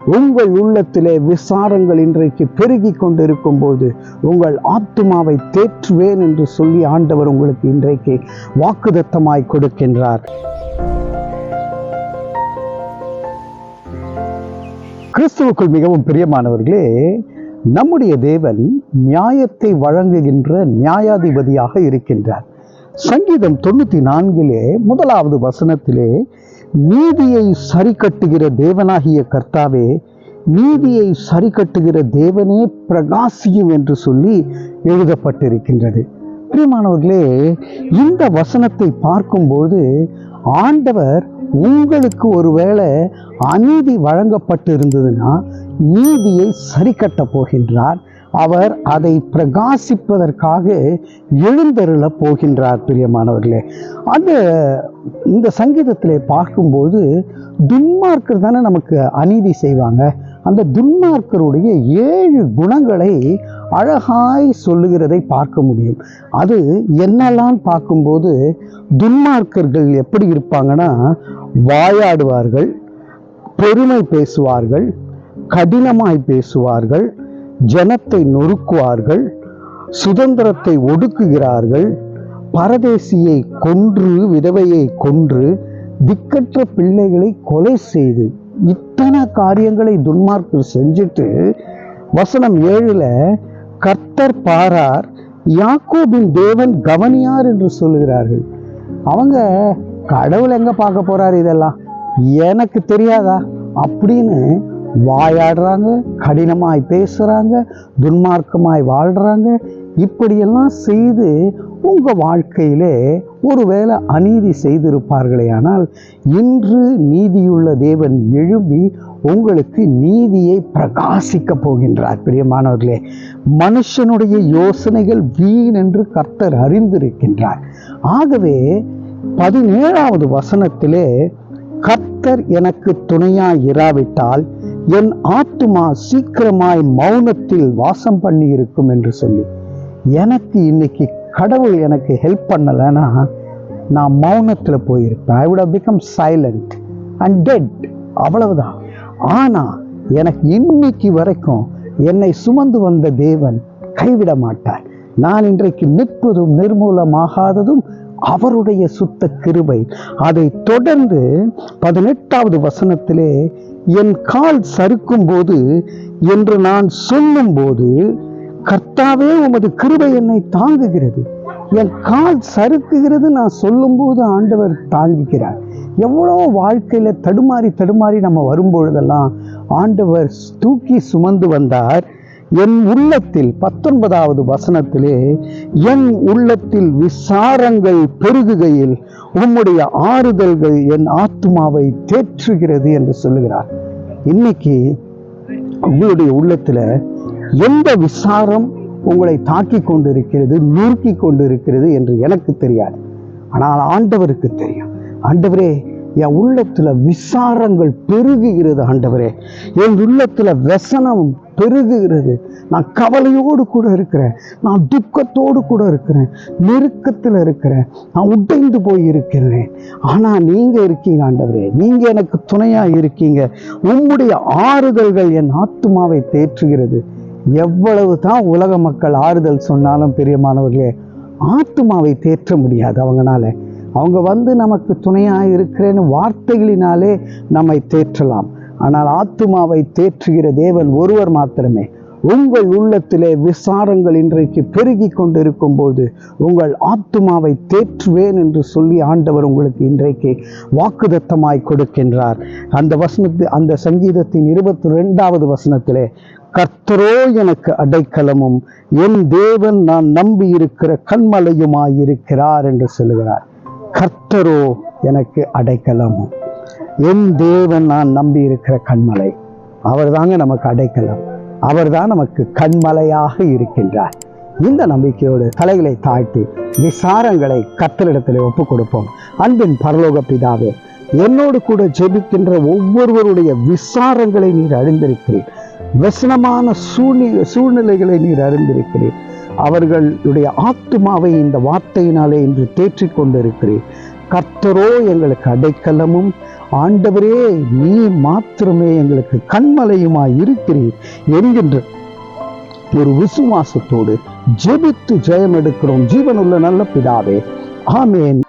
உங்கள் உள்ளத்திலே விசாரங்கள் இன்றைக்கு பெருகி கொண்டிருக்கும் போது உங்கள் ஆத்துமாவை தேற்றுவேன் என்று சொல்லி ஆண்டவர் உங்களுக்கு இன்றைக்கு வாக்குதத்தமாய் கொடுக்கின்றார். கிறிஸ்துவுக்குள் மிகவும் பிரியமானவர்களே நம்முடைய தேவன் நியாயத்தை வழங்குகின்ற நியாயாதிபதியாக இருக்கின்றார். சங்கீதம் தொண்ணூத்தி நான்கிலே முதலாவது வசனத்திலே நீதியை சரி கட்டுகிற தேவனாகிய கர்த்தாவே நீதியை சரி கட்டுகிற தேவனே பிரகாசியும் என்று சொல்லி எழுதப்பட்டிருக்கின்றது. பிரியமானவர்களே இந்த வசனத்தை பார்க்கும்போது ஆண்டவர் உங்களுக்கு ஒருவேளை அநீதி வழங்கப்பட்டு இருந்ததுன்னா நீதியை சரி கட்டப் போகின்றார். அவர் அதை பிரகாசிப்பதற்காக எழுந்தருள போகின்றார் பிரியமானவர்களே. அந்த இந்த சங்கீதத்திலே பார்க்கும்போது துன்மார்க்கர் தானே நமக்கு அநீதி செய்வாங்க. அந்த துன்மார்க்கருடைய ஏழு குணங்களை அழகாய் சொல்லுகிறதை பார்க்க முடியும். அது என்னெல்லாம் பார்க்கும்போது துன்மார்க்கர்கள் எப்படி இருப்பாங்கன்னா வாயாடுவார்கள் பெருமை பேசுவார்கள் கடினமாய் பேசுவார்கள் ஜனத்தை நொறுக்குவார்கள் சுதந்திரத்தை ஒடுக்குகிறார்கள் பரதேசியை கொன்று விதவையை கொன்று திக்கற்ற பிள்ளைகளை கொலை செய்து இத்தனை காரியங்களை துன்மார்க்கர் செஞ்சுட்டு வசனம் ஏழுல கர்த்தர் பாரார் யாக்கோபின் தேவன் கவனியார் என்று சொல்லுகிறார்கள். அவங்க கடவுள் எங்க பார்க்க போறாரு இதெல்லாம்? எனக்கு தெரியாதா? அப்படின்னு வாயாடுறாங்க கடினமாய் பேசுறாங்க துன்மார்க்கமாய் வாழ்றாங்க. இப்படியெல்லாம் செய்து உங்க வாழ்க்கையிலே ஒருவேளை அநீதி செய்திருப்பார்களே ஆனால் இன்று நீதியுள்ள தேவன் எழும்பி உங்களுக்கு நீதியை பிரகாசிக்க போகின்றார். பிரியமானவர்களே மனுஷனுடைய யோசனைகள் வீண் என்று கர்த்தர் அறிந்திருக்கின்றார். ஆகவே பதினேழாவது வசனத்திலே கர்த்தர் எனக்கு துணையாய் இராவிட்டால் என் ஆத்துமா சீக்கிரமாய் மௌனத்தில் வாசம் பண்ணி இருக்கும் என்று சொல்லி. எனக்கு இன்னைக்கு கடவுள் எனக்கு ஹெல்ப் பண்ணலைன்னா நான் மௌனத்தில் போயிருப்பேன். I would become silent and dead அவ்வளவுதான். ஆனா எனக்கு இன்னைக்கு வரைக்கும் என்னை சுமந்து வந்த தேவன் கைவிட மாட்டார். நான் இன்றைக்கு நிற்பதும் நிர்மூலமாகாததும் அவருடைய சுத்த கிருபை. அதை தொடர்ந்து பதினெட்டாவது வசனத்திலே என் கால் சறுக்கும் போது என்று நான் சொல்லும்போது கர்த்தாவே உமது கிருபை என்னை தாங்குகிறது. என் கால் சறுக்குகிறது நான் சொல்லும்போது ஆண்டவர் தாங்குகிறார். எவ்வளோ வாழ்க்கையில் தடுமாறி தடுமாறி நம்ம வரும்பொழுதெல்லாம் ஆண்டவர் தூக்கி சுமந்து வந்தார். என் உள்ளத்தில் பத்தொன்பதாவது வசனத்திலே என் உள்ளத்தில் விசாரங்கள் பெருகுகையில் உம்முடைய ஆறுதல்கள் என் ஆத்மாவை தேற்றுகிறது என்று சொல்லுகிறார். இன்னைக்கு உங்களுடைய உள்ளத்தில் எந்த விசாரம் உங்களை தாக்கி கொண்டிருக்கிறது நுறுக்கி கொண்டிருக்கிறது என்று எனக்கு தெரியாது. ஆனால் ஆண்டவருக்கு தெரியும். ஆண்டவரே என் உள்ளத்தில் விசாரங்கள் பெருகுகிறது ஆண்டவரே. என் உள்ளத்தில் விசனம் பெருகுகிறது. நான் கவலையோடு கூட இருக்கிறேன். நான் துக்கத்தோடு கூட இருக்கிறேன். நெருக்கத்தில் இருக்கிறேன். நான் உடைந்து போய் இருக்கிறேன் ஆனால் நீங்கள் இருக்கீங்க ஆண்டவரே. நீங்கள் எனக்கு துணையாக இருக்கீங்க. உம்முடைய ஆறுதல்கள் என் ஆத்துமாவை தேற்றுகிறது. எவ்வளவு தான் உலக மக்கள் ஆறுதல் சொன்னாலும் பெரியமானவர்களே ஆத்துமாவை தேற்ற முடியாது அவங்களால அவங்க வந்து நமக்கு துணையாக இருக்கிறேன்னு வார்த்தைகளினாலே நம்மை தேற்றலாம். ஆனால் ஆத்துமாவை தேற்றுகிற தேவன் ஒருவர் மாத்திரமே. உங்கள் உள்ளத்திலே விசாரங்கள் இன்றைக்கு பெருகி கொண்டிருக்கும் போது உங்கள் ஆத்துமாவை தேற்றுவேன் என்று சொல்லி ஆண்டவர் உங்களுக்கு இன்றைக்கு வாக்குதத்தமாய் கொடுக்கின்றார். அந்த வசனத்து அந்த சங்கீதத்தின் இருபத்தி ரெண்டாவது வசனத்திலே கர்த்தரோ எனக்கு அடைக்கலமும் என் தேவன் நான் நம்பி இருக்கிற கண்மலையுமாய் இருக்கிறார் என்று சொல்லுகிறார். கர்த்தரோ எனக்கு அடைக்கலம். என் தேவன் நான் நம்பி இருக்கிற கண்மலை. அவர் தாங்க நமக்கு அடைக்கலம். அவர் தான் நமக்கு கண்மலையாக இருக்கின்றார். இந்த நம்பிக்கையோடு தலைகளை தாழ்த்தி விசாரங்களை கத்தலிடத்தில் ஒப்பு கொடுப்போம் அன்பின் பரலோக பிதாவே என்னோடு கூட ஜெபிக்கின்ற ஒவ்வொருவருடைய விசாரங்களை நீர் அறிந்திருக்கிறீர். வசனமான சூழ்நிலை சூழ்நிலைகளை நீர் அறிந்திருக்கிறீர். அவர்களுடைய ஆத்துமாவை இந்த வார்த்தையினாலே இன்று தேற்றிக் கொண்டிருக்கிறேன் கர்த்தரோ எங்களுக்கு அடைக்கலமும் ஆண்டவரே நீ மாத்திரமே எங்களுக்கு கண்மலையுமாய் இருக்கிறீர் என்கின்ற ஒரு விசுவாசத்தோடு ஜெபித்து ஜெயம் எடுக்கிறோம் ஜீவனுள்ள நல்ல பிதாவே ஆமேன்.